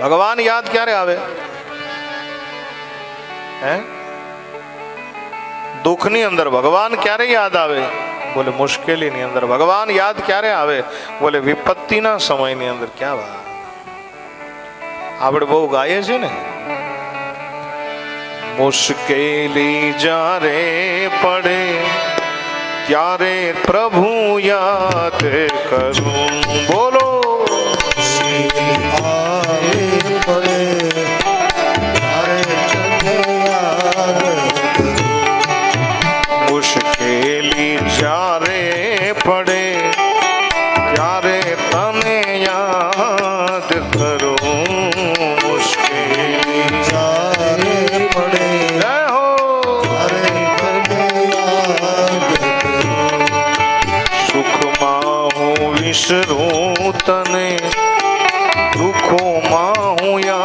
ભગવાન યાદ ક્યારે આવે? હે? દુઃખની અંદર ભગવાન ક્યારે યાદ આવે? બોલે, મુશ્કેલીની અંદર. ભગવાન યાદ ક્યારે આવે? બોલે, વિપત્તિના સમયની અંદર. ક્યાં વાત? આપણે બહુ ગાઈએ છે ને? મુશ્કેલી જ્યારે પડે, ત્યારે પ્રભુ યાદ કરું. બોલો. આ घुमाऊं या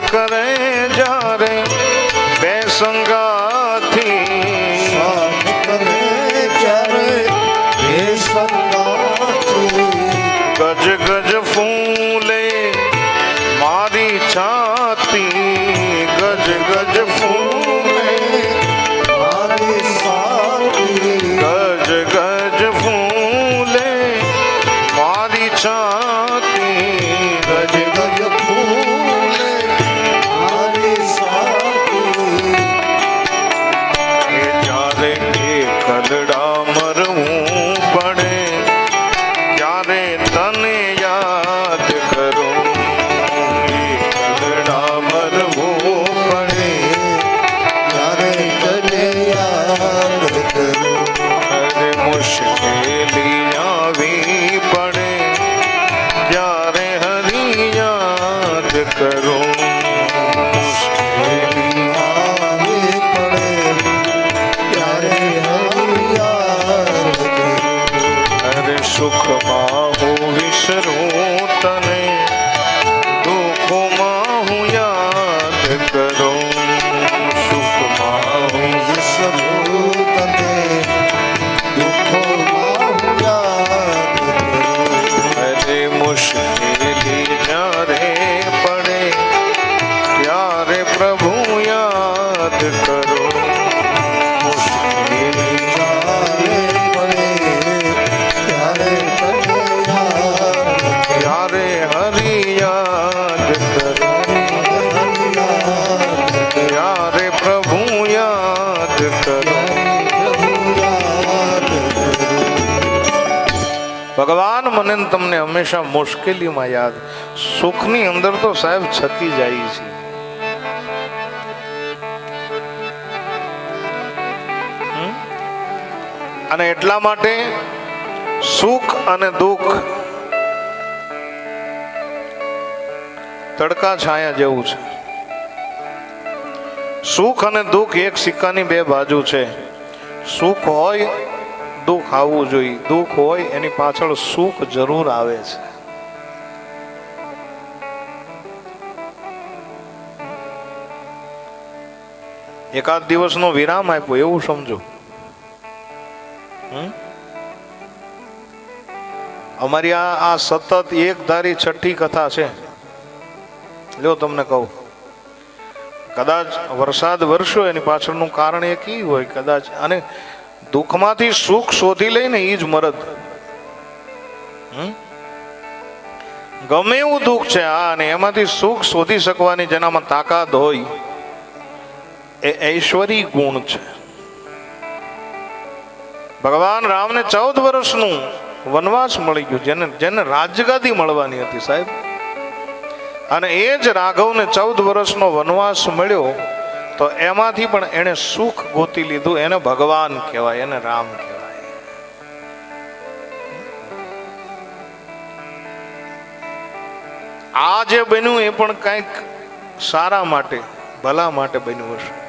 કરે જ્યારે બે સંગાથી. ગજ ગજ ફૂં штаны remember ભગવાન, મને તમને હંમેશા મુશ્કેલીમાં યાદ. સુખની અંદર તો સાહેબ છકી જાય છે. અને એટલા માટે સુખ અને દુઃખ તડકા છાયા જેવું છે. સુખ અને દુઃખ એક સિક્કાની બે બાજુ છે. સુખ હોય દુઃખ આવવું જોઈએ. દુઃખ હોય એની પાછળ સુખ જરૂર આવે છે. એકાદ દિવસનો વિરામ આપ્યો, એવું સમજો? અમારી આ આ સતત એક ધારી છઠ્ઠી કથા છે. લ્યો તમને કહું. કદાચ વરસાદ વરસ્યો, એની પાછળનું કારણ એક હોય? કદાચ, અને દુઃખમાંથી સુખ શોધી લઈને એ જ મરદ. ગમે એવું દુઃખ છે આ અને એમાંથી સુખ શોધી શકવાની જેનામાં તાકાત હોય, એ ઐશ્વરી ગુણ છે. ભગવાન રામને ચૌદ વર્ષનું વનવાસ મળી ગયું, જેને જેને રાજગાદી મળવાની હતી સાહેબ. અને એ જ રાઘવને ચૌદ વર્ષનો વનવાસ મળ્યો. તો એમાંથી પણ એણે સુખ ગોતી લીધું. એને ભગવાન કહેવાય, એને રામ કહેવાય. આ જે બન્યું એ પણ કંઈક સારા માટે, ભલા માટે બન્યું હશે.